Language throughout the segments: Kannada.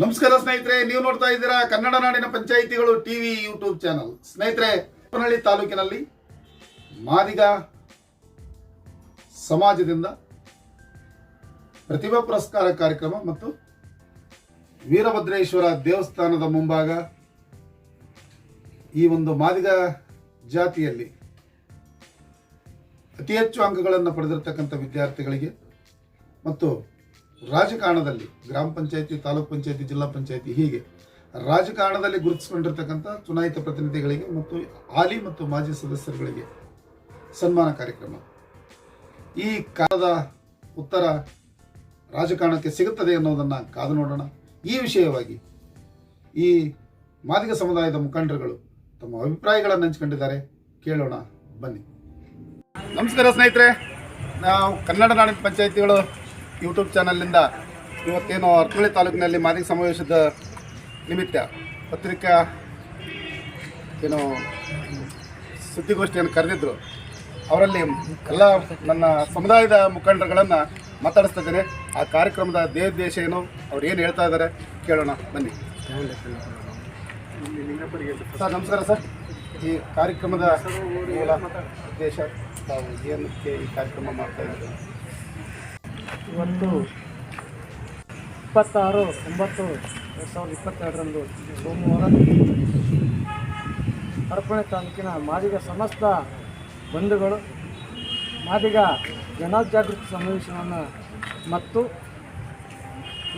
ನಮಸ್ಕಾರ ಸ್ನೇಹಿತರೆ, ನೀವು ನೋಡ್ತಾ ಇದ್ದೀರಾ ಕನ್ನಡ ನಾಡಿನ ಪಂಚಾಯಿತಿಗಳು ಟಿವಿ, ಯೂಟ್ಯೂಬ್ ಚಾನಲ್. ಸ್ನೇಹಿತರೆ ಹರಪನಹಳ್ಳಿ ತಾಲೂಕಿನಲ್ಲಿ ಮಾದಿಗ ಸಮಾಜದಿಂದ ಪ್ರತಿಭಾ ಪುರಸ್ಕಾರ ಕಾರ್ಯಕ್ರಮ ಮತ್ತು ವೀರಭದ್ರೇಶ್ವರ ದೇವಸ್ಥಾನದ ಮುಂಭಾಗ ಈ ಒಂದು ಮಾದಿಗ ಜಾತಿಯಲ್ಲಿ ಅತಿ ಹೆಚ್ಚು ಅಂಕಗಳನ್ನು ಪಡೆದಿರತಕ್ಕಂಥ ವಿದ್ಯಾರ್ಥಿಗಳಿಗೆ ಮತ್ತು ರಾಜಕಾರಣದಲ್ಲಿ ಗ್ರಾಮ ಪಂಚಾಯತಿ, ತಾಲೂಕ್ ಪಂಚಾಯತಿ, ಜಿಲ್ಲಾ ಪಂಚಾಯತಿ ಹೀಗೆ ರಾಜಕಾರಣದಲ್ಲಿ ಗುರುತಿಸಿಕೊಂಡಿರ್ತಕ್ಕಂಥ ಚುನಾಯಿತ ಪ್ರತಿನಿಧಿಗಳಿಗೆ ಮತ್ತು ಹಾಲಿ ಮತ್ತು ಮಾಜಿ ಸದಸ್ಯರುಗಳಿಗೆ ಸನ್ಮಾನ ಕಾರ್ಯಕ್ರಮ. ಈ ಕಾಲದ ಉತ್ತರ ರಾಜಕಾರಣಕ್ಕೆ ಸಿಗುತ್ತದೆ ಅನ್ನೋದನ್ನು ಕಾದು ನೋಡೋಣ. ಈ ವಿಷಯವಾಗಿ ಈ ಮಾದಿಗ ಸಮುದಾಯದ ಮುಖಂಡರುಗಳು ತಮ್ಮ ಅಭಿಪ್ರಾಯಗಳನ್ನು ಹಂಚಿಕೊಂಡಿದ್ದಾರೆ. ಕೇಳೋಣ, ಬನ್ನಿ. ನಮಸ್ಕಾರ ಸ್ನೇಹಿತರೆ. ನಾವು ಕನ್ನಡ ನಾಡಿನ ಪಂಚಾಯತಿಗಳು ಯೂಟ್ಯೂಬ್ ಚಾನಲ್ನಿಂದ ಇವತ್ತೇನು ಅರ್ಕಳಿ ತಾಲೂಕಿನಲ್ಲಿ ಮಾದಿಗ ಸಮಾವೇಶದ ನಿಮಿತ್ತ ಪತ್ರಿಕಾ ಏನು ಸುದ್ದಿಗೋಷ್ಠಿಯನ್ನು ಕರೆದಿದ್ದರು ಅವರಲ್ಲಿ ಎಲ್ಲ ನನ್ನ ಸಮುದಾಯದ ಮುಖಂಡರುಗಳನ್ನು ಮಾತಾಡಿಸ್ತಾ ಇದ್ದೇನೆ ಆ ಕಾರ್ಯಕ್ರಮದ ದೇವೋದ್ದೇಶ ಏನು, ಅವ್ರು ಏನು ಹೇಳ್ತಾ ಇದ್ದಾರೆ ಕೇಳೋಣ, ಬನ್ನಿ. ಸರ್, ನಮಸ್ಕಾರ ಸರ್. ಈ ಕಾರ್ಯಕ್ರಮದ ಉದ್ದೇಶ ತಾವು ಏನಕ್ಕೆ ಈ ಕಾರ್ಯಕ್ರಮ ಮಾಡ್ತಾ ಇದ್ದೀರಿ? ಇವತ್ತು ಇಪ್ಪತ್ತಾರು, ಒಂಬತ್ತು, ಎರಡು ಸಾವಿರದ ಇಪ್ಪತ್ತೆರಡರಂದು ಸೋಮವಾರ ಹರಪಣೆ ತಾಲೂಕಿನ ಮಾದಿಗ ಸಮಸ್ತ ಬಂಧುಗಳು, ಮಾದಿಗ ಜನಜಾಗೃತಿ ಸಮಾವೇಶವನ್ನು ಮತ್ತು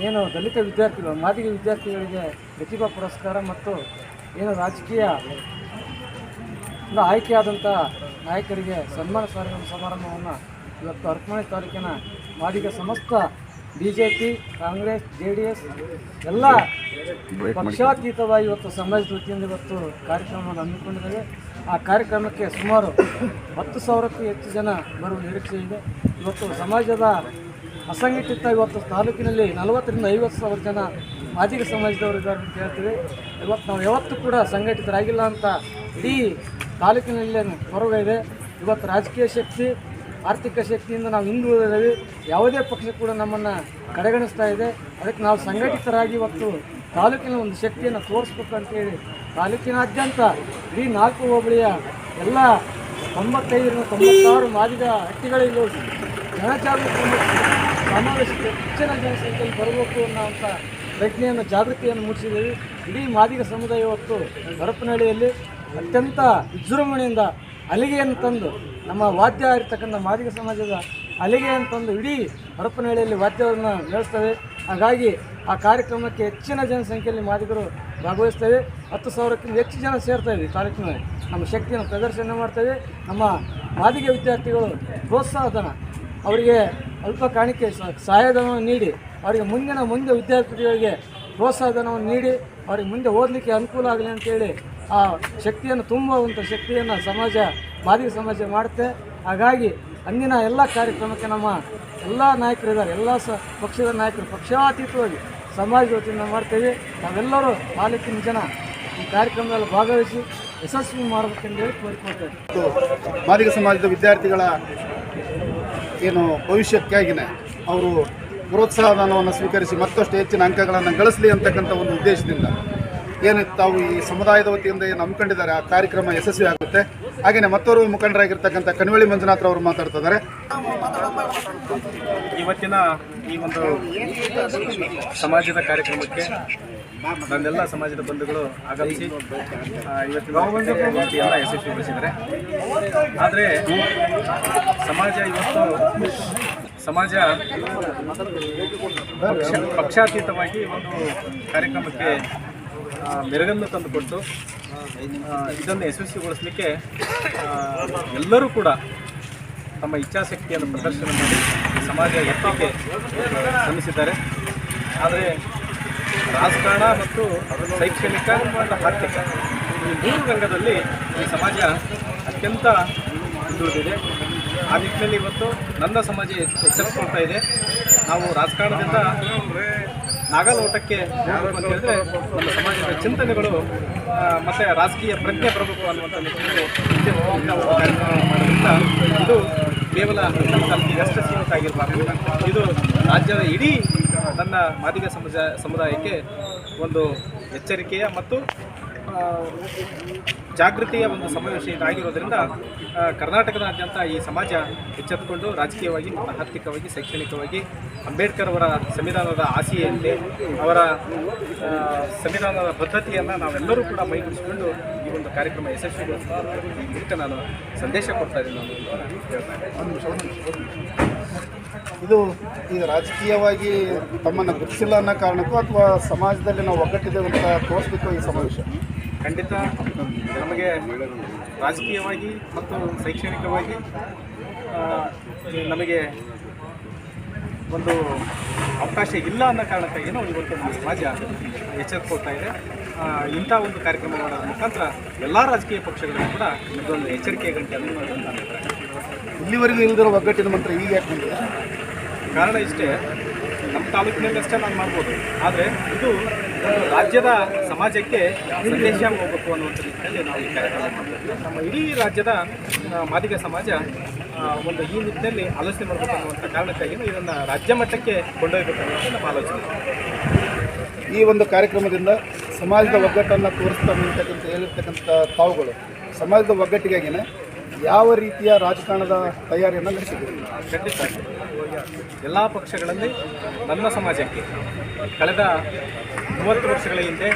ಏನು ದಲಿತ ವಿದ್ಯಾರ್ಥಿಗಳು, ಮಾದಿಗ ವಿದ್ಯಾರ್ಥಿಗಳಿಗೆ ಪ್ರತಿಭಾ ಪುರಸ್ಕಾರ ಮತ್ತು ಏನು ರಾಜಕೀಯ ಆಯ್ಕೆಯಾದಂಥ ನಾಯಕರಿಗೆ ಸನ್ಮಾನ ಸಮಾರಂಭ ಸಮಾರಂಭವನ್ನು ಇವತ್ತು ಹರಪನಹಳ್ಳಿ ತಾಲೂಕಿನ ಮಾಡಿದ ಸಮಸ್ತ B J P Congress J D S ಎಲ್ಲ ಪಕ್ಷಾತೀತವಾಗಿ ಇವತ್ತು ಸಮಾಜದ ವತಿಯಿಂದ ಇವತ್ತು ಕಾರ್ಯಕ್ರಮವನ್ನು ಹಮ್ಮಿಕೊಂಡಿದ್ದೇವೆ. ಆ ಕಾರ್ಯಕ್ರಮಕ್ಕೆ ಸುಮಾರು ಹತ್ತು ಸಾವಿರಕ್ಕೂ ಹೆಚ್ಚು ಜನ ಬರುವ ನಿರೀಕ್ಷೆ ಇದೆ. ಇವತ್ತು ಸಮಾಜದ ಅಸಂಘಟಿತ ಇವತ್ತು ತಾಲೂಕಿನಲ್ಲಿ ನಲವತ್ತರಿಂದ ಐವತ್ತು ಸಾವಿರ ಜನ ಮಾದಿಗ ಸಮಾಜದವರು ಇದ್ದಾರೆ ಅಂತ ಹೇಳ್ತೀವಿ. ಇವತ್ತು ನಾವು ಯಾವತ್ತೂ ಕೂಡ ಸಂಘಟಿತರಾಗಿಲ್ಲ ಅಂತ ಇಡೀ ತಾಲೂಕಿನಲ್ಲಿ ಇದೆ. ಇವತ್ತು ರಾಜಕೀಯ ಶಕ್ತಿ ಆರ್ಥಿಕ ಶಕ್ತಿಯಿಂದ ನಾವು ಹಿಂದುಳಿದಿದ್ದೇವೆ. ಯಾವುದೇ ಪಕ್ಷ ಕೂಡ ನಮ್ಮನ್ನು ಕಡೆಗಣಿಸ್ತಾ ಇದೆ. ಅದಕ್ಕೆ ನಾವು ಸಂಘಟಿತರಾಗಿ ಇವತ್ತು ತಾಲೂಕಿನ ಒಂದು ಶಕ್ತಿಯನ್ನು ತೋರಿಸ್ಬೇಕು ಅಂತೇಳಿ ತಾಲೂಕಿನಾದ್ಯಂತ ಇಡೀ ನಾಲ್ಕು ಹೋಬಳಿಯ ಎಲ್ಲ ತೊಂಬತ್ತೈದರಿಂದ ತೊಂಬತ್ತಾರು ಮಾದಿಗ ಹಟ್ಟಿಗಳಿಗೂ ಜನಜಾಗೃತಿ ಸಮಾವೇಶಕ್ಕೆ ಹೆಚ್ಚಿನ ಜನಸಂಖ್ಯೆಯಲ್ಲಿ ಬರಬೇಕು ಅನ್ನೋವಂಥ ಪ್ರಜ್ಞೆಯನ್ನು, ಜಾಗೃತಿಯನ್ನು ಮೂಡಿಸಿದ್ದೀವಿ. ಇಡೀ ಮಾದಿಗ ಸಮುದಾಯ ಇವತ್ತು ಹರಪನಹಳ್ಳಿಯಲ್ಲಿ ಅತ್ಯಂತ ವಿಜೃಂಭಣೆಯಿಂದ ಅಲಿಗೆಯನ್ನು ತಂದು ನಮ್ಮ ವಾದ್ಯ ಇರ್ತಕ್ಕಂಥ ಮಾದಿಗ ಸಮಾಜದ ಅಲಿಗೆಯನ್ನು ತಂದು ಇಡೀ ಹರಪನಹಳ್ಳಿಯಲ್ಲಿ ವಾದ್ಯವನ್ನು ಬೆಳೆಸ್ತವೆ ಹಾಗಾಗಿ ಆ ಕಾರ್ಯಕ್ರಮಕ್ಕೆ ಹೆಚ್ಚಿನ ಜನಸಂಖ್ಯೆಯಲ್ಲಿ ಮಾದಿಗರು ಭಾಗವಹಿಸ್ತೇವೆ. ಹತ್ತು ಸಾವಿರಕ್ಕಿಂತ ಹೆಚ್ಚು ಜನ ಸೇರ್ತಾಯಿದೆ ತಾಲೂಕಿನಲ್ಲಿ ನಮ್ಮ ಶಕ್ತಿಯನ್ನು ಪ್ರದರ್ಶನ ಮಾಡ್ತೇವೆ. ನಮ್ಮ ಮಾದಿಗ ವಿದ್ಯಾರ್ಥಿಗಳು ಪ್ರೋತ್ಸಾಹಧನ, ಅವರಿಗೆ ಅಲ್ಪ ಕಾಣಿಕೆ ಸಹಾಯಧನವನ್ನು ನೀಡಿ, ಅವರಿಗೆ ಮುಂದಿನ ಮುಂದೆ ವಿದ್ಯಾರ್ಥಿಗಳಿಗೆ ಪ್ರೋತ್ಸಾಹಧನವನ್ನು ನೀಡಿ, ಅವರಿಗೆ ಮುಂದೆ ಓದಲಿಕ್ಕೆ ಅನುಕೂಲ ಆಗಲಿ ಅಂತೇಳಿ ಆ ಶಕ್ತಿಯನ್ನು ತುಂಬುವಂಥ ಶಕ್ತಿಯನ್ನು ಸಮಾಜ, ಮಾದಿಗ ಸಮಾಜ ಮಾಡುತ್ತೆ. ಹಾಗಾಗಿ ಅಂದಿನ ಎಲ್ಲ ಕಾರ್ಯಕ್ರಮಕ್ಕೆ ನಮ್ಮ ಎಲ್ಲ ನಾಯಕರಿದ್ದಾರೆ ಎಲ್ಲ ಸ, ಪಕ್ಷದ ನಾಯಕರು ಪಕ್ಷಾತೀತವಾಗಿ ಸಮಾಜದ ವತಿಯಿಂದ ಮಾಡ್ತೇವೆ. ನಾವೆಲ್ಲರೂ ತಾಲೂಕಿನ ಜನ ಈ ಕಾರ್ಯಕ್ರಮದಲ್ಲಿ ಭಾಗವಹಿಸಿ ಯಶಸ್ವಿ ಮಾಡಬೇಕೆಂದು ಹೇಳಿ ಕೋರಿಕೊಳ್ತೇವೆ. ಮಾದಿಗ ಸಮಾಜದ ವಿದ್ಯಾರ್ಥಿಗಳ ಏನು ಭವಿಷ್ಯಕ್ಕಾಗಿನೇ ಅವರು ಪ್ರೋತ್ಸಾಹಧನವನ್ನು ಸ್ವೀಕರಿಸಿ ಮತ್ತಷ್ಟು ಹೆಚ್ಚಿನ ಅಂಕಗಳನ್ನು ಗಳಿಸಲಿ ಅಂತಕ್ಕಂಥ ಒಂದು ಉದ್ದೇಶದಿಂದ ಏನು ತಾವು ಈ ಸಮುದಾಯದ ವತಿಯಿಂದ ಏನು ಆ ಕಾರ್ಯಕ್ರಮ ಯಶಸ್ವಿ ಆಗುತ್ತೆ. ಹಾಗೆಯೇ ಮತ್ತೋರ್ವ ಮುಖಂಡರಾಗಿರ್ತಕ್ಕಂಥ ಕಣಿವಳಿ ಮಂಜುನಾಥ್ ಅವರು ಮಾತಾಡ್ತಾ ಇದ್ದಾರೆ. ಇವತ್ತಿನ ಈ ಒಂದು ಸಮಾಜದ ಕಾರ್ಯಕ್ರಮಕ್ಕೆ ನನ್ನೆಲ್ಲ ಸಮಾಜದ ಬಂಧುಗಳು ಆಗಮಿಸಿ ಜಯಂತಿ ಎಲ್ಲ ಯಶಸ್ವಿಗೊಳಿಸಿದ್ದಾರೆ ಆದರೆ ಸಮಾಜ ಇವತ್ತು ಸಮಾಜ ಪಕ್ಷ ಪಕ್ಷಾತೀತವಾಗಿ ಒಂದು ಕಾರ್ಯಕ್ರಮಕ್ಕೆ ಮೆರುಗನ್ನು ತಂದುಕೊಟ್ಟು ಇದನ್ನು ಯಶಸ್ವಿಗೊಳಿಸಲಿಕ್ಕೆ ಎಲ್ಲರೂ ಕೂಡ ತಮ್ಮ ಇಚ್ಛಾಶಕ್ತಿಯನ್ನು ಪ್ರದರ್ಶನ ಮಾಡಿ ಸಮಾಜ ಎತ್ತಕ್ಕೆ ಶ್ರಮಿಸಿದ್ದಾರೆ. ಆದರೆ ರಾಜಕಾರಣ ಮತ್ತು ಶೈಕ್ಷಣಿಕ ಮತ್ತು ಆರ್ಥಿಕ ಈ ಮೂರು ರಂಗದಲ್ಲಿ ಈ ಸಮಾಜ ಅತ್ಯಂತ ಹಿಂದುಳಿದಿದೆ. ಆ ನಿಟ್ಟಿನಲ್ಲಿ ಇವತ್ತು ನನ್ನ ಸಮಾಜ ಎಚ್ಚ- ಎಚ್ಚರಿಸ್ಕೊಳ್ತಾ ಇದೆ. ನಾವು ರಾಜಕಾರಣದಿಂದ ಅಂತ ಹೇಳಿದ್ರೆ ನಮ್ಮ ಸಮಾಜದ ಚಿಂತನೆಗಳು ಮತ್ತೆ ರಾಜಕೀಯ ಪ್ರಜ್ಞೆ ಬರಬೇಕು ಅನ್ನುವಂಥ ಇದು ಕೇವಲ ತಾಲೂಕಿಗೆ ಅಷ್ಟೇ ಸೀಮಿತ ಆಗಿರಬಾರ್ದು. ಇದು ರಾಜ್ಯದ ಇಡೀ ನನ್ನ ಮಾದಿಗ ಸಮಾಜ, ಸಮುದಾಯಕ್ಕೆ ಒಂದು ಎಚ್ಚರಿಕೆಯ ಮತ್ತು ಜಾಗೃತಿಯ ಒಂದು ಸಮಾವೇಶ ಇದಾಗಿರೋದ್ರಿಂದ ಕರ್ನಾಟಕದಾದ್ಯಂತ ಈ ಸಮಾಜ ಎಚ್ಚೆತ್ತುಕೊಂಡು ರಾಜಕೀಯವಾಗಿ ಮತ್ತು ಆರ್ಥಿಕವಾಗಿ, ಶೈಕ್ಷಣಿಕವಾಗಿ ಅಂಬೇಡ್ಕರ್ ಅವರ ಸಂವಿಧಾನದ ಆಸೆಯಂತೆ, ಅವರ ಸಂವಿಧಾನದ ಬದ್ಧತೆಯನ್ನು ನಾವೆಲ್ಲರೂ ಕೂಡ ಮೈಗೂಡಿಸಿಕೊಂಡು ಈ ಒಂದು ಕಾರ್ಯಕ್ರಮ ಯಶಸ್ವಿಗೊಳಿಸಬೇಕು ಈ ಮೂಲಕ ನಾನು ಸಂದೇಶ ಕೊಡ್ತಾ ಇದ್ದೀನಿ ನಾನು ಇದು ಈಗ ರಾಜಕೀಯವಾಗಿ ತಮ್ಮನ್ನು ಗುರುತಿಸಿಲ್ಲ ಅನ್ನೋ ಕಾರಣಕ್ಕೂ ಅಥವಾ ಸಮಾಜದಲ್ಲಿ ನಾವು ಒಗ್ಗಟ್ಟಿದ್ದೇವೆ ಅಂತ ತೋರಿಸ್ಬೇಕು ಈ ಸಮಾವೇಶ? ಖಂಡಿತ ನಮಗೆ ರಾಜಕೀಯವಾಗಿ ಮತ್ತು ಶೈಕ್ಷಣಿಕವಾಗಿ ನಮಗೆ ಒಂದು ಅವಕಾಶ ಇಲ್ಲ ಅನ್ನೋ ಕಾರಣಕ್ಕಾಗಿ ನಾವು ಇವತ್ತು ನಮ್ಮ ಸಮಾಜ ಎಚ್ಚರಿಕೊಳ್ತಾ ಇದೆ. ಇಂಥ ಒಂದು ಕಾರ್ಯಕ್ರಮ ಮಾಡೋದ್ರ ಮುಖಾಂತರ ಎಲ್ಲ ರಾಜಕೀಯ ಪಕ್ಷಗಳಿಗೂ ಕೂಡ ಇದೊಂದು ಎಚ್ಚರಿಕೆ ಗಂಟೆ ಅನ್ನೋದು ನನ್ನ ಅಭಿಪ್ರಾಯ ಇಲ್ಲಿವರೆಗೂ ಇಲ್ಲದಿರೋ ಒಗ್ಗಟ್ಟಿನ ಮಂತ್ರ ಈಗ ಯಾಕೆ ಕಾರಣ ಇಷ್ಟೇ ನಮ್ಮ ತಾಲೂಕಿನಲ್ಲಿ ಅಷ್ಟೇ ನಾನು ಮಾಡ್ಬೋದು. ಆದರೆ ಇದು ರಾಜ್ಯದ ಸಮಾಜಕ್ಕೆ ಸಂದೇಶ ಹೋಗಬೇಕು ಅನ್ನುವಂಥ ರೀತಿಯಲ್ಲಿ ನಾವು ಈ ಕಾರ್ಯಕ್ರಮ ಮಾಡ್ತೀವಿ ನಮ್ಮ ಇಡೀ ರಾಜ್ಯದ ಮಾದಿಗ ಸಮಾಜ ಒಂದು ಈ ನಿಟ್ಟಿನಲ್ಲಿ ಆಲೋಚನೆ ಮಾಡಬೇಕು ಅನ್ನುವಂಥ ಕಾರಣಕ್ಕಾಗಿ ಇದನ್ನು ರಾಜ್ಯ ಮಟ್ಟಕ್ಕೆ ಕೊಂಡೊಯ್ಯಬೇಕು ಅನ್ನೋದು ನಮ್ಮ ಆಲೋಚನೆ. ಈ ಒಂದು ಕಾರ್ಯಕ್ರಮದಿಂದ ಸಮಾಜದ ಒಗ್ಗಟ್ಟನ್ನು ತೋರಿಸ್ತಾ ಅಂತಕ್ಕಂಥ ಹೇಳಿರ್ತಕ್ಕಂಥ ತಾವುಗಳು ಸಮಾಜದ ಒಗ್ಗಟ್ಟಿಗಾಗಿನೇ ಯಾವ ರೀತಿಯ ರಾಜಕಾರಣದ ತಯಾರಿಯನ್ನು ನಡೆಸಿದ್ದೀರಿ? ಖಂಡಿತ. ಎಲ್ಲ ಪಕ್ಷಗಳಲ್ಲಿ ನನ್ನ ಸಮಾಜಕ್ಕೆ ಕಳೆದ ಮೂವತ್ತು ವರ್ಷಗಳ ಹಿಂದೆ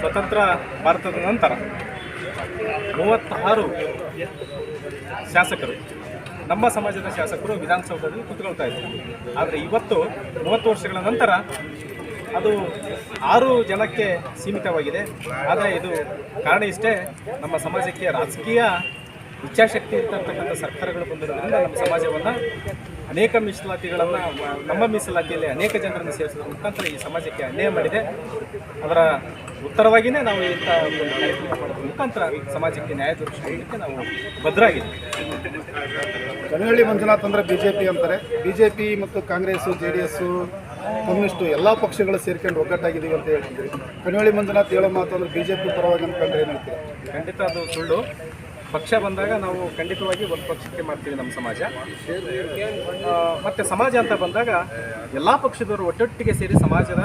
ಸ್ವತಂತ್ರ ಭಾರತದ ನಂತರ ಮೂವತ್ತಾರು ಶಾಸಕರು, ನಮ್ಮ ಸಮಾಜದ ಶಾಸಕರು ವಿಧಾನಸೌಧದಲ್ಲಿ ಕೂತ್ಕೊಳ್ತಾ ಇದ್ದರು. ಆದರೆ ಇವತ್ತು ಮೂವತ್ತು ವರ್ಷಗಳ ನಂತರ ಅದು ಆರು ಜನಕ್ಕೆ ಸೀಮಿತವಾಗಿದೆ. ಆದರೆ ಇದು ಕಾರಣ ಇಷ್ಟೇ, ನಮ್ಮ ಸಮಾಜಕ್ಕೆ ರಾಜಕೀಯ ಇಚ್ಛಾಶಕ್ತಿ ಇರ್ತಕ್ಕಂಥ ಸರ್ಕಾರಗಳು ಬಂದಿರೋದ್ರಿಂದ ನಮ್ಮ ಸಮಾಜವನ್ನು ಅನೇಕ ಮೀಸಲಾತಿಗಳನ್ನು ನಮ್ಮ ಮೀಸಲಾತಿಯಲ್ಲಿ ಅನೇಕ ಜನರನ್ನು ಸೇರಿಸೋದ್ರ ಮುಖಾಂತರ ಈ ಸಮಾಜಕ್ಕೆ ಅನ್ಯಾಯ ಮಾಡಿದೆ. ಅದರ ಉತ್ತರವಾಗಿಯೇ ನಾವು ಇಂಥ ಒಂದು ಕಾರ್ಯಕ್ರಮ ಮಾಡೋದ್ರ ಮುಖಾಂತರ ಸಮಾಜಕ್ಕೆ ನ್ಯಾಯ ದೊರಕಿಸೋದಕ್ಕೆ ನಾವು ಭದ್ರಾಗಿದ್ದೀವಿ. ಕನಹಳ್ಳಿ ಮಂಜುನಾಥ್ ಅಂದರೆ ಬಿ ಜೆ ಪಿ ಅಂತಾರೆ. ಬಿ ಜೆ ಪಿ ಮತ್ತು Congress J D S communist ಎಲ್ಲ ಪಕ್ಷಗಳು ಸೇರ್ಕೊಂಡು ಒಗ್ಗಟ್ಟಾಗಿದ್ದೀವಿ ಅಂತ ಹೇಳ್ತಿದ್ದೀವಿ ಕನಹಳ್ಳಿ ಮಂಜುನಾಥ್ ಹೇಳೋ ಮಾತು ಅಂದರೆ ಬಿ ಜೆ ಪಿ ಪರವಾಗಿ ಅಂದ್ಕೊಂಡ್ರೆ ಏನು ಹೇಳ್ತೀರಾ ಖಂಡಿತ ಅದು ಸುಳ್ಳು. ಪಕ್ಷ ಬಂದಾಗ ನಾವು ಖಂಡಿತವಾಗಿ ಒಂದು ಪಕ್ಷಕ್ಕೆ ಮಾಡ್ತೀವಿ ನಮ್ಮ ಸಮಾಜ. ಮತ್ತು ಸಮಾಜ ಅಂತ ಬಂದಾಗ ಎಲ್ಲ ಪಕ್ಷದವರು ಒಟ್ಟೊಟ್ಟಿಗೆ ಸೇರಿ ಸಮಾಜದ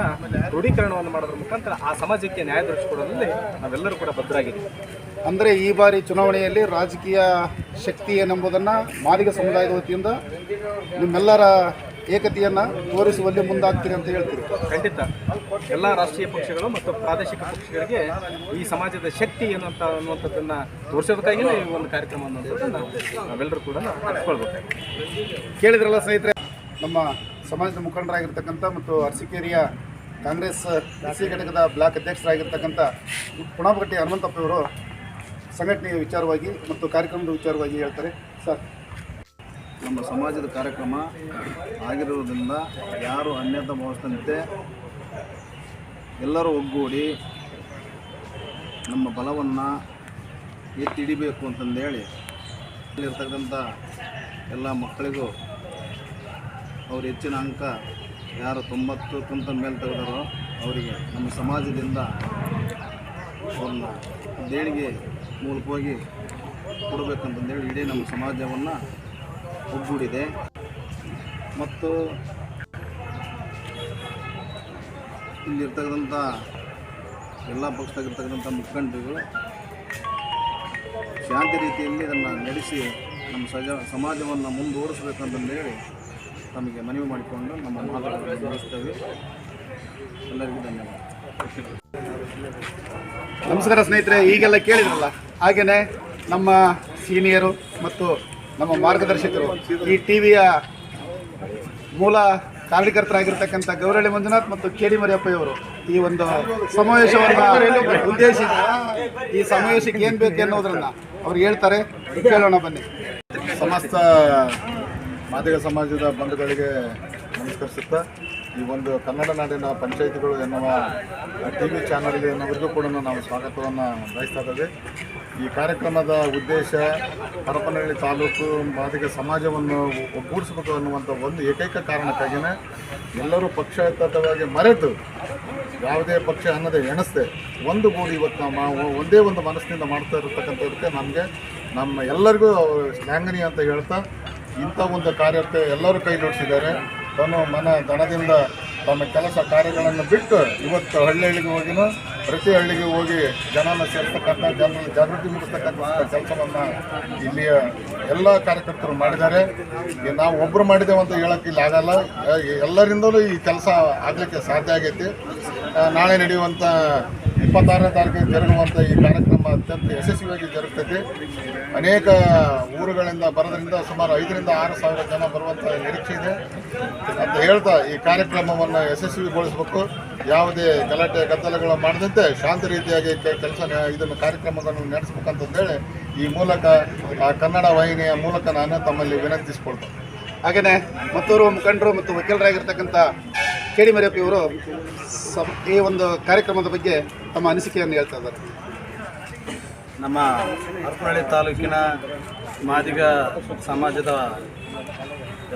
ರೂಢೀಕರಣವನ್ನು ಮಾಡೋದ್ರ ಮುಖಾಂತರ ಆ ಸಮಾಜಕ್ಕೆ ನ್ಯಾಯ ದೊರಕಿಸಿಕೊಡೋದ್ರಲ್ಲಿ ನಾವೆಲ್ಲರೂ ಕೂಡ ಭದ್ರಾಗಿದ್ದೀವಿ. ಅಂದರೆ ಈ ಬಾರಿ ಚುನಾವಣೆಯಲ್ಲಿ ರಾಜಕೀಯ ಶಕ್ತಿ ಏನೆಂಬುದನ್ನು ಮಾದಿಗ ಸಮುದಾಯದ ವತಿಯಿಂದ ನಿಮ್ಮೆಲ್ಲರ ಏಕತೆಯನ್ನು ತೋರಿಸುವಲ್ಲಿ ಮುಂದಾಗ್ತೀರಿ ಅಂತ ಹೇಳ್ತೀರಿ. ಖಂಡಿತ. ಎಲ್ಲ ರಾಷ್ಟ್ರೀಯ ಪಕ್ಷಗಳು ಮತ್ತು ಪ್ರಾದೇಶಿಕ ಪಕ್ಷಗಳಿಗೆ ಈ ಸಮಾಜದ ಶಕ್ತಿ ಏನು ಅಂತ ಅನ್ನುವಂಥದ್ದನ್ನು ತೋರಿಸೋದಕ್ಕಾಗಿಯೇ ಈ ಒಂದು ಕಾರ್ಯಕ್ರಮ ಅನ್ನುವಂಥದ್ದನ್ನು ನಾವೆಲ್ಲರೂ ಕೂಡ ಹಚ್ಕೊಳ್ಬೇಕಾಗಿದೆ ಕೇಳಿದ್ರಲ್ಲ ಸ್ನೇಹಿತರೆ ನಮ್ಮ ಸಮಾಜದ ಮುಖಂಡರಾಗಿರ್ತಕ್ಕಂಥ ಮತ್ತು ಅರಸಿಕೇರಿಯ ಕಾಂಗ್ರೆಸ್ ಸಿ ಘಟಕದ ಬ್ಲಾಕ್ ಅಧ್ಯಕ್ಷರಾಗಿರ್ತಕ್ಕಂಥ ಪುಣಾಭಟ್ಟಿ ಹನುಮಂತಪ್ಪ ಅವರು ಸಂಘಟನೆಯ ವಿಚಾರವಾಗಿ ಮತ್ತು ಕಾರ್ಯಕ್ರಮದ ವಿಚಾರವಾಗಿ ಹೇಳ್ತಾರೆ. ಸರ್ ನಮ್ಮ ಸಮಾಜದ ಕಾರ್ಯಕ್ರಮ ಆಗಿರುವುದರಿಂದ ಯಾರು ಅನ್ಯತ ಭಾವಿಸದಂತೆ ಎಲ್ಲರೂ ಒಗ್ಗೂಡಿ ನಮ್ಮ ಬಲವನ್ನು ಎತ್ತಿ ಹಿಡಿಬೇಕು ಅಂತಂದೇಳಿ ಇಲ್ಲಿರ್ತಕ್ಕಂಥ ಎಲ್ಲ ಮಕ್ಕಳಿಗೂ ಅವ್ರು ಹೆಚ್ಚಿನ ಅಂಕ ಯಾರು ತೊಂಬತ್ತಕ್ಕಿಂತ ಮೇಲೆ ತೆಗೆದಾರೋ ಅವರಿಗೆ ನಮ್ಮ ಸಮಾಜದಿಂದ ಅವ್ರನ್ನ ದೇಣಿಗೆ ಮೂಲಕವಾಗಿ ಕೊಡಬೇಕಂತಂದೇಳಿ ಇಡೀ ನಮ್ಮ ಸಮಾಜವನ್ನು ಒಗ್ಗೂಡಿದೆ ಮತ್ತು ಇಲ್ಲಿರ್ತಕ್ಕಂಥ ಎಲ್ಲ ಪಕ್ಷದಾಗಿರ್ತಕ್ಕಂಥ ಮುಖಂಡರು ಶಾಂತಿ ರೀತಿಯಲ್ಲಿ ಇದನ್ನು ನಡೆಸಿ ನಮ್ಮ ಸಜ, ಸಮಾಜವನ್ನು ಹೇಳಿ ತಮಗೆ ಮನವಿ ಮಾಡಿಕೊಂಡು ನಮ್ಮ ಮಾತುಗಳನ್ನು ನಡೆಸ್ತೇವೆ ಎಲ್ಲರಿಗೂ ಧನ್ಯವಾದ. ನಮಸ್ಕಾರ ಸ್ನೇಹಿತರೆ, ಈಗೆಲ್ಲ ಕೇಳಿದ್ರಲ್ಲ? ಹಾಗೆಯೇ ನಮ್ಮ ಸೀನಿಯರು ಮತ್ತು ನಮ್ಮ ಮಾರ್ಗದರ್ಶಕರು, ಈ ಟಿವಿಯ ಮೂಲ ಕಾರ್ಯಕರ್ತರಾಗಿರ್ತಕ್ಕಂಥ ಗೌರಳ್ಳಿ ಮಂಜುನಾಥ್ ಮತ್ತು ಕೆ ಡಿ ಮರಿಯಪ್ಪಯ್ಯವರು ಈ ಒಂದು ಸಮಾವೇಶವನ್ನು ಉದ್ದೇಶಿಸಿ ಈ ಸಮಾವೇಶಕ್ಕೆ ಏನು ಬೇಕು ಅನ್ನೋದ್ರನ್ನ ಅವ್ರು ಹೇಳ್ತಾರೆ. ಕೇಳೋಣ ಬನ್ನಿ. ಸಮಸ್ತ ಮಾದಿಗ ಸಮಾಜದ ಬಂಧುಗಳಿಗೆ ನಮಸ್ಕರಿಸುತ್ತಾ ಈ ಒಂದು ಕನ್ನಡ ನಾಡಿನ ಪಂಚಾಯಿತಿಗಳು ಎನ್ನುವ ಟಿ ವಿ ಚಾನಲ್ಗೆ ಎನ್ನುವರಿಗೂ ಕೂಡ ನಾವು ಸ್ವಾಗತವನ್ನು ಬಯಸ್ತಾ ಇದ್ದೇವೆ. ಈ ಕಾರ್ಯಕ್ರಮದ ಉದ್ದೇಶ ಹರಪನಹಳ್ಳಿ ತಾಲೂಕು ಬಾಧಿಕ ಸಮಾಜವನ್ನು ಒಗ್ಗೂಡಿಸಬೇಕು ಅನ್ನುವಂಥ ಒಂದು ಏಕೈಕ ಕಾರಣಕ್ಕಾಗಿಯೇ ಎಲ್ಲರೂ ಪಕ್ಷಾತೀತವಾಗಿ ಮರೆತು ಯಾವುದೇ ಪಕ್ಷ ಅನ್ನದೇ ಎಣಿಸ್ದೆ ಒಂದು ಗೂಡಿ ಇವತ್ತು ಒಂದೇ ಒಂದು ಮನಸ್ಸಿನಿಂದ ಮಾಡ್ತಾ ಇರತಕ್ಕಂಥದಕ್ಕೆ ನಮಗೆ ನಮ್ಮ ಎಲ್ಲರಿಗೂ ಶ್ಲಾಘನೀಯ ಅಂತ ಹೇಳ್ತಾ ಇಂಥ ಒಂದು ಕಾರ್ಯಕ್ಕೆ ಎಲ್ಲರೂ ಕೈ ಜೋಡಿಸಿದ್ದಾರೆ. ತನ್ನ ಮನ ದಣದಿಂದ ತಮ್ಮ ಕೆಲಸ ಕಾರ್ಯಗಳನ್ನು ಬಿಟ್ಟು ಇವತ್ತು ಹಳ್ಳಿ ಹಳ್ಳಿಗೆ ಹೋಗಿನೂ, ಪ್ರತಿ ಹಳ್ಳಿಗೆ ಹೋಗಿ ಜನನ ಸೇರ್ತಕ್ಕಂಥ ಜನ ಜಾಗೃತಿ ಮೂಡಿಸ್ತಕ್ಕಂಥ ಕೆಲಸವನ್ನು ಇಲ್ಲಿಯ ಎಲ್ಲ ಕಾರ್ಯಕರ್ತರು ಮಾಡಿದ್ದಾರೆ. ನಾವು ಒಬ್ಬರು ಮಾಡಿದ್ದೇವೆ ಅಂತ ಹೇಳೋಕ್ಕೆ ಇಲ್ಲಿ ಆಗಲ್ಲ. ಎಲ್ಲರಿಂದಲೂ ಈ ಕೆಲಸ ಆಗಲಿಕ್ಕೆ ಸಾಧ್ಯ ಆಗೈತಿ. ನಾಳೆ ನಡೆಯುವಂಥ ಇಪ್ಪತ್ತಾರನೇ ತಾರೀಕಿಗೆ ಜರುಗುವಂಥ ಈ ಕಾರ್ಯಕ್ರಮ ಅತ್ಯಂತ ಯಶಸ್ವಿಯಾಗಿ ಜರುಗ್ತೈತಿ. ಅನೇಕ ಊರುಗಳಿಂದ ಬರೋದ್ರಿಂದ ಸುಮಾರು ಐದರಿಂದ ಆರು ಸಾವಿರ ಜನ ಬರುವಂಥ ನಿರೀಕ್ಷೆ ಇದೆ. ಅಂತ ಹೇಳ್ತಾ ಈ ಕಾರ್ಯಕ್ರಮವನ್ನು ಯಶಸ್ವಿಗೊಳಿಸಬೇಕು. ಯಾವುದೇ ಗಲಾಟೆ, ಗದ್ದಲಗಳು ಮಾಡದಂತೆ ಶಾಂತ ರೀತಿಯಾಗಿ ಕೆಲಸ ಇದನ್ನು ಕಾರ್ಯಕ್ರಮಗಳನ್ನು ನಡೆಸಬೇಕಂತಂದೇಳಿ ಈ ಮೂಲಕ ಕನ್ನಡ ವಾಹಿನಿಯ ಮೂಲಕ ನಾನು ತಮ್ಮಲ್ಲಿ ವಿನಂತಿಸ್ಕೊಳ್ತೇನೆ ಹಾಗೆಯೇ ಮತ್ತೂರು ಮುಖಂಡರು ಮತ್ತು ವಕೀಲರಾಗಿರ್ತಕ್ಕಂಥ ಕೆ ಡಿ ಮರಿಯಪ್ಪ ಇವರು ಸ ಈ ಒಂದು ಕಾರ್ಯಕ್ರಮದ ಬಗ್ಗೆ ತಮ್ಮ ಅನಿಸಿಕೆಯನ್ನು ಹೇಳ್ತಾ ಇದ್ದಾರೆ. ನಮ್ಮ ಹರಪನಹಳ್ಳಿ ತಾಲೂಕಿನ ಮಾದಿಗ ಸಮಾಜದ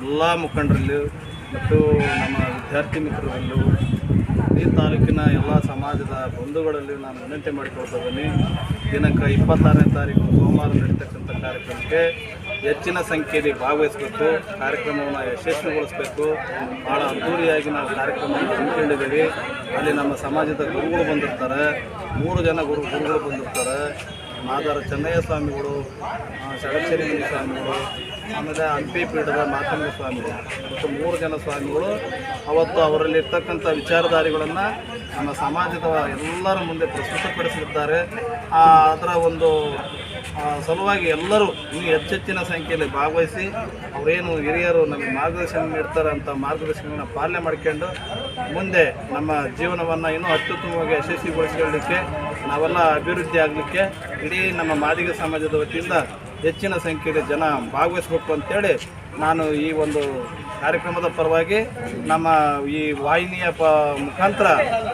ಎಲ್ಲ ಮುಖಂಡರಲ್ಲೂ ಮತ್ತು ನಮ್ಮ ವಿದ್ಯಾರ್ಥಿ ಮಿತ್ರರಲ್ಲೂ ಈ ತಾಲೂಕಿನ ಎಲ್ಲ ಸಮಾಜದ ಬಂಧುಗಳಲ್ಲಿ ನಾನು ವಿನಂತಿ ಮಾಡಿಕೊಳ್ತಾ ಇದ್ದೀನಿ. ದಿನಾಂಕ ಇಪ್ಪತ್ತಾರನೇ ತಾರೀಕು ಸೋಮವಾರ ನಡೀತಕ್ಕಂಥ ಕಾರ್ಯಕ್ರಮಕ್ಕೆ ಹೆಚ್ಚಿನ ಸಂಖ್ಯೆಯಲ್ಲಿ ಭಾಗವಹಿಸಬೇಕು, ಕಾರ್ಯಕ್ರಮವನ್ನು ಯಶಸ್ವಿಗೊಳಿಸಬೇಕು. ಭಾಳ ಅದ್ದೂರಿಯಾಗಿ ನಾವು ಕಾರ್ಯಕ್ರಮವನ್ನು ಹಮ್ಮಿಕೊಂಡಿದ್ದೀವಿ. ಅಲ್ಲಿ ನಮ್ಮ ಸಮಾಜದ ಗುರುಗಳು ಬಂದಿರ್ತಾರೆ. ಮೂರು ಜನ ಗುರು ಗುರುಗಳು ಬಂದಿರ್ತಾರೆ. ಮಾದಾರ ಚೆನ್ನಯ್ಯ ಸ್ವಾಮಿಗಳು ಷಡಕ್ಷರಿ ಸ್ವಾಮಿಗಳು, ಆಮೇಲೆ ಹಂಪಿ ಪೀಠದ ಮಾತಂಗ ಸ್ವಾಮಿಗಳು. ಮತ್ತು ಮೂರು ಜನ ಸ್ವಾಮಿಗಳು ಅವತ್ತು ಅವರಲ್ಲಿರ್ತಕ್ಕಂಥ ವಿಚಾರಧಾರಿಗಳನ್ನು ನಮ್ಮ ಸಮಾಜದ ಎಲ್ಲರ ಮುಂದೆ ಪ್ರಸ್ತುತಪಡಿಸಿದ್ದಾರೆ ಅದರ ಒಂದು ಸಲುವಾಗಿ ಎಲ್ಲರೂ ಈ ಹೆಚ್ಚೆಚ್ಚಿನ ಸಂಖ್ಯೆಯಲ್ಲಿ ಭಾಗವಹಿಸಿ ಅವರೇನು ಹಿರಿಯರು ನಮಗೆ ಮಾರ್ಗದರ್ಶನ ನೀಡ್ತಾರೆ ಅಂತ ಮಾರ್ಗದರ್ಶನವನ್ನು ಪಾಲನೆ ಮಾಡ್ಕೊಂಡು ಮುಂದೆ ನಮ್ಮ ಜೀವನವನ್ನು ಇನ್ನೂ ಅತ್ಯುತ್ತಮವಾಗಿ ಯಶಸ್ವಿಗೊಳಿಸಿಕೊಳ್ಳಲಿಕ್ಕೆ ನಾವೆಲ್ಲ ಅಭಿವೃದ್ಧಿ ಆಗಲಿಕ್ಕೆ ಇಡೀ ನಮ್ಮ ಮಾದಿಗ ಸಮಾಜದ ವತಿಯಿಂದ ಹೆಚ್ಚಿನ ಸಂಖ್ಯೆಯಲ್ಲಿ ಜನ ಭಾಗವಹಿಸಬೇಕು ಅಂತೇಳಿ ನಾನು ಈ ಒಂದು ಕಾರ್ಯಕ್ರಮದ ಪರವಾಗಿ ನಮ್ಮ ಈ ವಾಹಿನಿಯ ಪ ಮುಖಾಂತರ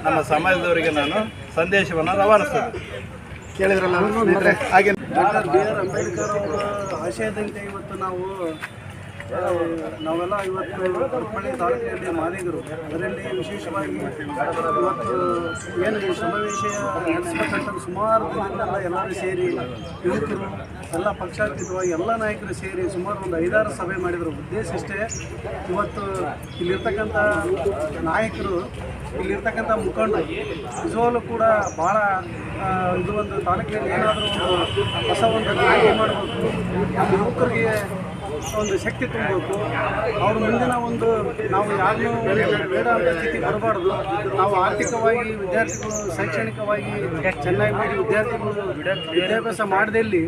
ನಮ್ಮ ಸಮಾಜದವರಿಗೆ ನಾನು ಸಂದೇಶವನ್ನು ರವಾನಿಸ್ತೇನೆ. ಕೇಳಿದ್ರಲ್ಲ ಹಾಗೆ ಬಿ ಆರ್ ಅಂಬೇಡ್ಕರ್ ಅವರ ಆಶಯದಂತೆ ಇವತ್ತು ನಾವು ನಾವೆಲ್ಲ ಇವತ್ತು ಕುರುಪಳ್ಳಿ ತಾಲೂಕಿನಲ್ಲಿ ಮಾಲೀಕರು ಅದರಲ್ಲಿ ವಿಶೇಷವಾಗಿ ಇವತ್ತು ಏನು ಸಮಾವೇಶ ನಡೆಸಬೇಕಂತ ಸುಮಾರು ದಿನದಿಂದ ಎಲ್ಲರೂ ಸೇರಿ ಯುವಕರು, ಎಲ್ಲ ಪಕ್ಷಾತೀತವಾಗಿ ಎಲ್ಲ ನಾಯಕರು ಸೇರಿ ಸುಮಾರು ಒಂದು ಐದಾರು ಸಭೆ ಮಾಡಿದರು. ಉದ್ದೇಶ ಇಷ್ಟೇ, ಇವತ್ತು ಇಲ್ಲಿರ್ತಕ್ಕಂಥ ನಾಯಕರು, ಇಲ್ಲಿರ್ತಕ್ಕಂಥ ಮುಖಂಡರು ನಿಜವಾಗ್ಲೂ ಕೂಡ ಭಾಳ ಇದು ಒಂದು ತಾಲೂಕಿನಲ್ಲಿ ಏನಾದರೂ ಹೊಸ ಒಂದು ಕ್ರಾಂತಿ ಮಾಡಬೇಕು ಯುವಕರಿಗೆ ಒಂದು ಶಕ್ತಿ ತುಂಬಬೇಕು. ಅವ್ರ ಮುಂದಿನ ಒಂದು ನಾವು ಯಾರನ್ನೂ ಬೇಡ ಅಂತ ಸ್ಥಿತಿ ಬರಬಾರ್ದು. ನಾವು ಆರ್ಥಿಕವಾಗಿ ವಿದ್ಯಾರ್ಥಿಗಳು, ಶೈಕ್ಷಣಿಕವಾಗಿ ಚೆನ್ನಾಗಿ ಮಾಡಿ ವಿದ್ಯಾರ್ಥಿಗಳು ವಿದ್ಯಾಭ್ಯಾಸ ಮಾಡದಲ್ಲಿ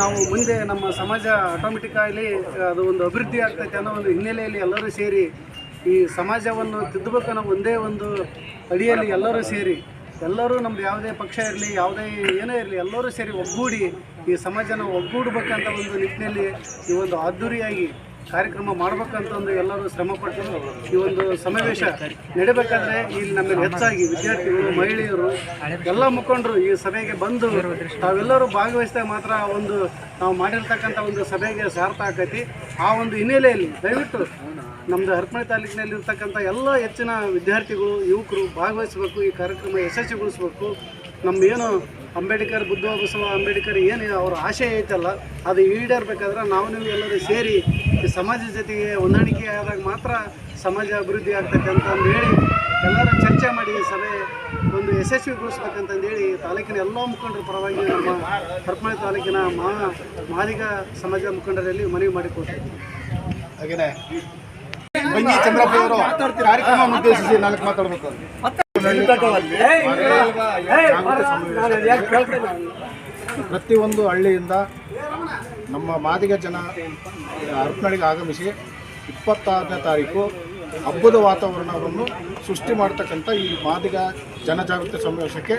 ನಾವು ಮುಂದೆ ನಮ್ಮ ಸಮಾಜ ಆಟೋಮೆಟಿಕ್ಕಾಗಿ ಅದು ಒಂದು ಅಭಿವೃದ್ಧಿ ಆಗ್ತೈತೆ ಅನ್ನೋ ಒಂದು ಹಿನ್ನೆಲೆಯಲ್ಲಿ ಎಲ್ಲರೂ ಸೇರಿ ಈ ಸಮಾಜವನ್ನು ತಿದ್ದಬೇಕನ್ನೋ ಒಂದೇ ಒಂದು ಅಡಿಯಲ್ಲಿ ಎಲ್ಲರೂ ಸೇರಿ ಎಲ್ಲರೂ ನಮ್ದು ಯಾವುದೇ ಪಕ್ಷ ಇರಲಿ, ಯಾವುದೇ ಏನೇ ಇರಲಿ, ಎಲ್ಲರೂ ಸೇರಿ ಒಗ್ಗೂಡಿ ಈ ಸಮಾಜನ ಒಗ್ಗೂಡಬೇಕಂತ ಒಂದು ನಿಟ್ಟಿನಲ್ಲಿ ಈ ಒಂದು ಅದ್ದೂರಿಯಾಗಿ ಕಾರ್ಯಕ್ರಮ ಮಾಡಬೇಕಂತ ಒಂದು ಎಲ್ಲರೂ ಶ್ರಮಪಟ್ಟು ಈ ಒಂದು ಸಮಾವೇಶ ನಡೀಬೇಕಾದ್ರೆ ಇಲ್ಲಿ ನಮ್ಮಲ್ಲಿ ಹೆಚ್ಚಾಗಿ ವಿದ್ಯಾರ್ಥಿಗಳು, ಮಹಿಳೆಯರು, ಎಲ್ಲ ಮುಖಂಡರು ಈ ಸಭೆಗೆ ಬಂದು ತಾವೆಲ್ಲರೂ ಭಾಗವಹಿಸಿದಾಗ ಮಾತ್ರ ಒಂದು ನಾವು ಮಾಡಿರ್ತಕ್ಕಂಥ ಒಂದು ಸಭೆಗೆ ಸಾರ್ಥ ಆಕೈತಿ. ಆ ಒಂದು ಹಿನ್ನೆಲೆಯಲ್ಲಿ ದಯವಿಟ್ಟು ನಮ್ಮದು ಹರಪನಹಳ್ಳಿ ತಾಲೂಕಿನಲ್ಲಿ ಇರ್ತಕ್ಕಂಥ ಎಲ್ಲ ಹೆಚ್ಚಿನ ವಿದ್ಯಾರ್ಥಿಗಳು, ಯುವಕರು ಭಾಗವಹಿಸಬೇಕು, ಈ ಕಾರ್ಯಕ್ರಮ ಯಶಸ್ವಿಗೊಳಿಸಬೇಕು. ನಮ್ಮ ಏನು ಅಂಬೇಡ್ಕರ್ ಬುದ್ಧ ಬಸವ ಅಂಬೇಡ್ಕರ್ ಏನು ಅವರ ಆಶಯ ಐತಲ್ಲ ಅದು ಈಡೇರ್ಬೇಕಾದ್ರೆ ನಾವು ನೀವು ಎಲ್ಲರೂ ಸೇರಿ ಈ ಸಮಾಜದ ಜೊತೆಗೆ ಹೊಂದಾಣಿಕೆ ಆದಾಗ ಮಾತ್ರ ಸಮಾಜ ಅಭಿವೃದ್ಧಿ ಆಗ್ತೈತೆ ಅಂತ ಹೇಳಿ ಎಲ್ಲರೂ ಚರ್ಚೆ ಮಾಡಿ ಈ ಸಭೆ ಒಂದು ಯಶಸ್ವಿಗೊಳಿಸ್ಬೇಕಂತಂದೇಳಿ ತಾಲೂಕಿನ ಎಲ್ಲ ಮುಖಂಡರ ಪರವಾಗಿ ನಮ್ಮ ಹರಪನಹಳ್ಳಿ ತಾಲೂಕಿನ ಮಾ ಮಾದಿಗ ಸಮಾಜ ಮುಖಂಡರಲ್ಲಿ ಮನವಿ ಮಾಡಿಕೊಡ್ತೀವಿ ಹಾಗೇನೆ. ಬಂಗಿ ಚಂದ್ರಪ್ಪ ಅವರು. ಕಾರ್ಯಕ್ರಮವನ್ನು ಉದ್ದೇಶಿಸಿ ನಾಲ್ಕು ಮಾತಾಡಬೇಕು. ಪ್ರತಿಯೊಂದು ಹಳ್ಳಿಯಿಂದ ನಮ್ಮ ಮಾದಿಗ ಜನ ಅರ್ಪಣೆಗೆ ಆಗಮಿಸಿ ಇಪ್ಪತ್ತಾರನೇ ತಾರೀಕು ಹಬ್ಬದ ವಾತಾವರಣವನ್ನು ಸೃಷ್ಟಿ ಮಾಡ್ತಕ್ಕಂಥ ಈ ಮಾದಿಗ ಜನಜಾಗೃತಿ ಸಮಾವೇಶಕ್ಕೆ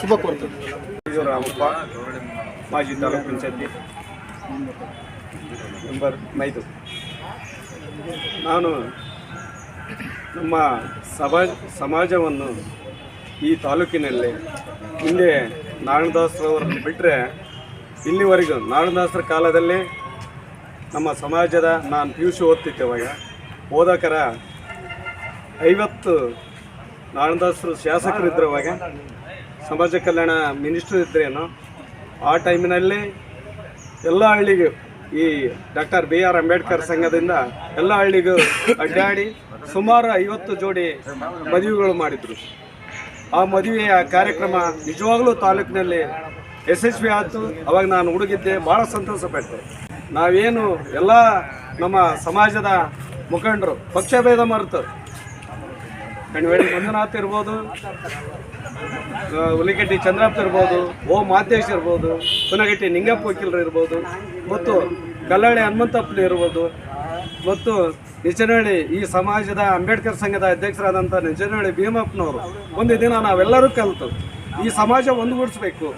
ಶುಭ ಕೋರ್ತೇನೆ ರಾಮಪ್ಪ ಮಾಜಿ ತಾಲೂಕು ಪಂಚಾಯತಿ ನಂಬರ್ ಐದು ನಾನು ನಮ್ಮ ಸಮಾಜ ಸಮಾಜವನ್ನು ಈ ತಾಲೂಕಿನಲ್ಲಿ ಹಿಂದೆ ನಾರಾಯಣದಾಸರವರನ್ನು ಬಿಟ್ಟರೆ ಇಲ್ಲಿವರೆಗೂ ನಾರಾಯಣದಾಸರ ಕಾಲದಲ್ಲಿ ನಮ್ಮ ಸಮಾಜದ ನಾನು ಪಿ ಯು ಸಿ ಓದ್ತಿದ್ದೆ ಅವಾಗ ಓದಕರ ಐವತ್ತು ನಾರಾಯಣದಾಸರು ಶಾಸಕರು ಅವಾಗ. ಸಮಾಜ ಕಲ್ಯಾಣ ಮಿನಿಸ್ಟರ್ ಇದ್ರೇನು, ಆ ಟೈಮಿನಲ್ಲಿ ಎಲ್ಲ ಹಳ್ಳಿಗೆ ಈ ಡಾಕ್ಟರ್ ಬಿ ಆರ್ ಅಂಬೇಡ್ಕರ್ ಸಂಘದಿಂದ ಎಲ್ಲ ಹಳ್ಳಿಗೂ ಅಡ್ಡಾಡಿ ಸುಮಾರು ಐವತ್ತು ಜೋಡಿ ಮದುವೆಗಳು ಮಾಡಿದರು. ಆ ಮದುವೆಯ ಕಾರ್ಯಕ್ರಮ ನಿಜವಾಗ್ಲೂ ತಾಲೂಕಿನಲ್ಲಿ ಯಶಸ್ವಿ ಆಯಿತು. ಅವಾಗ ನಾನು ಹುಡುಗಿದ್ದೆ ಭಾಳ ಸಂತೋಷಪಟ್ಟೆ. ನಾವೇನು ಎಲ್ಲ ನಮ್ಮ ಸಮಾಜದ ಮುಖಂಡರು, ಪಕ್ಷಭೇದ ಮರೆತು. ಕಣ್ವೇಳಿ ಮಂಜುನಾಥ್ ಇರ್ಬೋದು ಆ, ಚಂದ್ರಾಪ್ತ ಇರ್ಬೋದು ಓ ಮಾದೇಶ್ ಇರ್ಬೋದು ಪುನಗಟ್ಟಿ ನಿಂಗಪ್ಪ ವಕೀಲರು ಇರ್ಬೋದು ಮತ್ತು ಕಲ್ಲಳ್ಳಿ ಹನುಮಂತಪ್ಪನ ಇರ್ಬೋದು ಮತ್ತು ನಿಜನಹಳ್ಳಿ ಈ ಸಮಾಜದ ಅಂಬೇಡ್ಕರ್ ಸಂಘದ ಅಧ್ಯಕ್ಷರಾದಂಥ ನಿಜನಹಳ್ಳಿ ಭೀಮಪ್ಪನವರು ಒಂದು ದಿನ ನಾವೆಲ್ಲರೂ ಕಲಿತು ಈ ಸಮಾಜ ಒಂದುಗೂಡಿಸ್ಬೇಕು.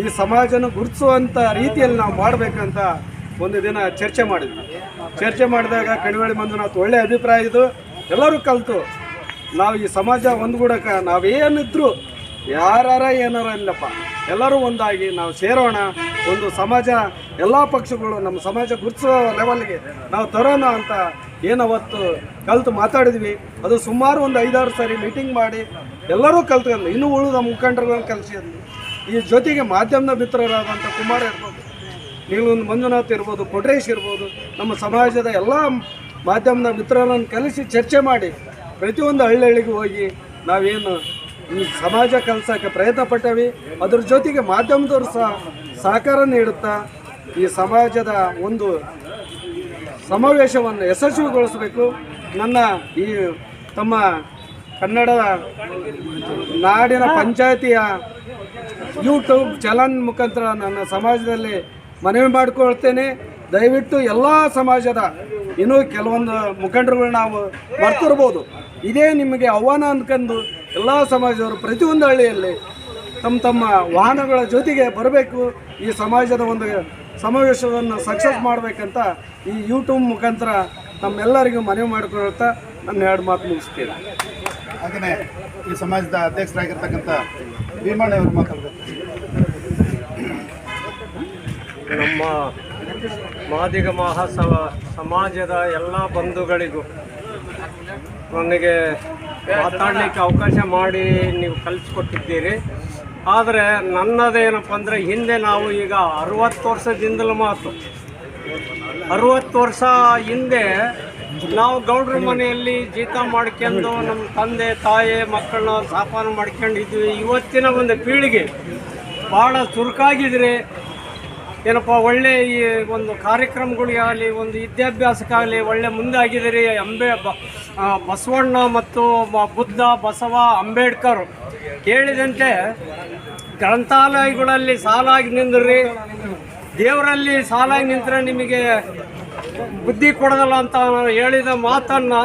ಈ ಸಮಾಜನ ಗುರುತಿಸುವಂಥ ರೀತಿಯಲ್ಲಿ ನಾವು ಮಾಡಬೇಕಂತ ಒಂದು ದಿನ ಚರ್ಚೆ ಮಾಡಿದ್ವಿ. ಚರ್ಚೆ ಮಾಡಿದಾಗ ಕಣಿವೇಳಿ ಮಂಜುನಾಥ್ ಒಳ್ಳೆಯ ಅಭಿಪ್ರಾಯ ಇದು ಎಲ್ಲರೂ ಕಲಿತು. ನಾವು ಈ ಸಮಾಜ ಒಂದುಗೂಡಕ್ಕೆ ನಾವೇನಿದ್ರು ಯಾರ ಏನಾರ ಇಲ್ಲಪ್ಪ. ಎಲ್ಲರೂ ಒಂದಾಗಿ ನಾವು ಸೇರೋಣ. ಒಂದು ಸಮಾಜ, ಎಲ್ಲ ಪಕ್ಷಗಳು ನಮ್ಮ ಸಮಾಜ ಗುರುತಿಸೋ ಲೆವೆಲ್ಗೆ ನಾವು ತರೋಣ ಅಂತ ಏನವತ್ತು ಕಲಿತು ಮಾತಾಡಿದ್ವಿ. ಅದು ಸುಮಾರು ಒಂದು ಐದಾರು ಸಾರಿ ಮೀಟಿಂಗ್ ಮಾಡಿ ಎಲ್ಲರೂ ಕಲ್ತ್ಕೊಂಡು ಇನ್ನೂ ಉಳಿದ ಮುಖಂಡರುಗಳನ್ನ ಕಲಿಸಿದ್ವಿ ಈ ಜೊತೆಗೆ ಮಾಧ್ಯಮದ ಮಿತ್ರರಾದಂಥ ಕುಮಾರ್ ಇರ್ಬೋದು ನೀಲೊಂದು ಮಂಜುನಾಥ್ ಇರ್ಬೋದು, ಕೊಟ್ರೇಶ್ ಇರ್ಬೋದು, ನಮ್ಮ ಸಮಾಜದ ಎಲ್ಲ ಮಾಧ್ಯಮದ ಮಿತ್ರರನ್ನು ಕಲಿಸಿ ಚರ್ಚೆ ಮಾಡಿ ಪ್ರತಿಯೊಂದು ಹಳ್ಳಿಗೆ ಹೋಗಿ ನಾವೇನು ಈ ಸಮಾಜ ಕಲಿಸೋಕ್ಕೆ ಪ್ರಯತ್ನ ಪಟ್ಟವಿ ಅದ್ರ ಜೊತೆಗೆ ಮಾಧ್ಯಮದವರು ಸಹ ಸಹಕಾರ ನೀಡುತ್ತಾ ಈ ಸಮಾಜದ ಒಂದು ಸಮಾವೇಶವನ್ನು ಯಶಸ್ವಿಗೊಳಿಸಬೇಕು. ನನ್ನ ಈ ತಮ್ಮ ಕನ್ನಡ ನಾಡಿನ ಪಂಚಾಯತಿಯ ಯೂಟ್ಯೂಬ್ ಚಲನ್ ಮುಖಾಂತರ ನನ್ನ ಸಮಾಜದಲ್ಲಿ ಮನವಿ ಮಾಡಿಕೊಳ್ತೇನೆ. ದಯವಿಟ್ಟು ಎಲ್ಲ ಸಮಾಜದ ಇನ್ನೂ ಕೆಲವೊಂದು ಮುಖಂಡರುಗಳು ನಾವು ಮರ್ತಿರ್ಬೋದು. ಇದೇ ನಿಮಗೆ ಆಹ್ವಾನ ಅಂದ್ಕೊಂಡು ಎಲ್ಲ ಸಮಾಜದವರು ಪ್ರತಿಯೊಂದು ಹಳ್ಳಿಯಲ್ಲಿ ತಮ್ಮ ತಮ್ಮ ವಾಹನಗಳ ಜೊತೆಗೆ ಬರಬೇಕು. ಈ ಸಮಾಜದ ಒಂದು ಸಮಾವೇಶವನ್ನು ಸಕ್ಸಸ್ ಮಾಡಬೇಕಂತ ಈ ಯೂಟ್ಯೂಬ್ ಮುಖಾಂತರ ತಮ್ಮೆಲ್ಲರಿಗೂ ಮನವಿ ಮಾಡಿಕೊಳ್ತಾ ನನ್ನ ಎರಡು ಮಾತು ಮುಗಿಸ್ತೀನಿ. ಹಾಗೆಯೇ ಈ ಸಮಾಜದ ಅಧ್ಯಕ್ಷರಾಗಿರ್ತಕ್ಕಂಥ ಭೀಮಣ್ಣವರು ಮಾತಾಡಬೇಕು. ನಮ್ಮ ಮಾದಿಗ ಮಹಾಸವ ಸಮಾಜದ ಎಲ್ಲ ಬಂಧುಗಳಿಗೂ ನನಗೆ ಮಾತಾಡಲಿಕ್ಕೆ ಅವಕಾಶ ಮಾಡಿ ನೀವು ಕಲಿಸ್ಕೊಟ್ಟಿದ್ದೀರಿ. ಆದರೆ ನನ್ನದೇನಪ್ಪ ಅಂದರೆ ಹಿಂದೆ ನಾವು ಈಗ ಅರುವತ್ತು ವರ್ಷದಿಂದಲೂ ಮಾತು. ಅರುವತ್ತು ವರ್ಷ ಹಿಂದೆ ನಾವು ಗೌಡ್ರ ಮನೆಯಲ್ಲಿ ಜೀತ ಮಾಡ್ಕೊಂಡು ನಮ್ಮ ತಂದೆ, ತಾಯಿ, ಮಕ್ಕಳನ್ನ ಸಾಪಾನ ಮಾಡ್ಕೊಂಡಿದ್ವಿ. ಇವತ್ತಿನ ಒಂದು ಪೀಳಿಗೆ ಭಾಳ ಚುರುಕಾಗಿದ್ರೆ ಏನಪ್ಪ, ಒಳ್ಳೆ ಈ ಒಂದು ಕಾರ್ಯಕ್ರಮಗಳಿಗಾಗಲಿ ಒಂದು ವಿದ್ಯಾಭ್ಯಾಸಕ್ಕಾಗಲಿ ಒಳ್ಳೆ ಮುಂದೆ ಆಗಿದ್ದೀರಿ ಅಂಬೆ ಬಸವಣ್ಣ ಮತ್ತು ಬುದ್ಧ, ಬಸವ, ಅಂಬೇಡ್ಕರ್ ಹೇಳಿದಂತೆ ಗ್ರಂಥಾಲಯಗಳಲ್ಲಿ ಸಾಲಾಗಿ ನಿಂದ್ರಿ. ದೇವರಲ್ಲಿ ಸಾಲಾಗಿ ನಿಂತರೆ ನಿಮಗೆ ಬುದ್ಧಿ ಕೊಡೋದಲ್ಲ ಅಂತ ಹೇಳಿದ ಮಾತನ್ನು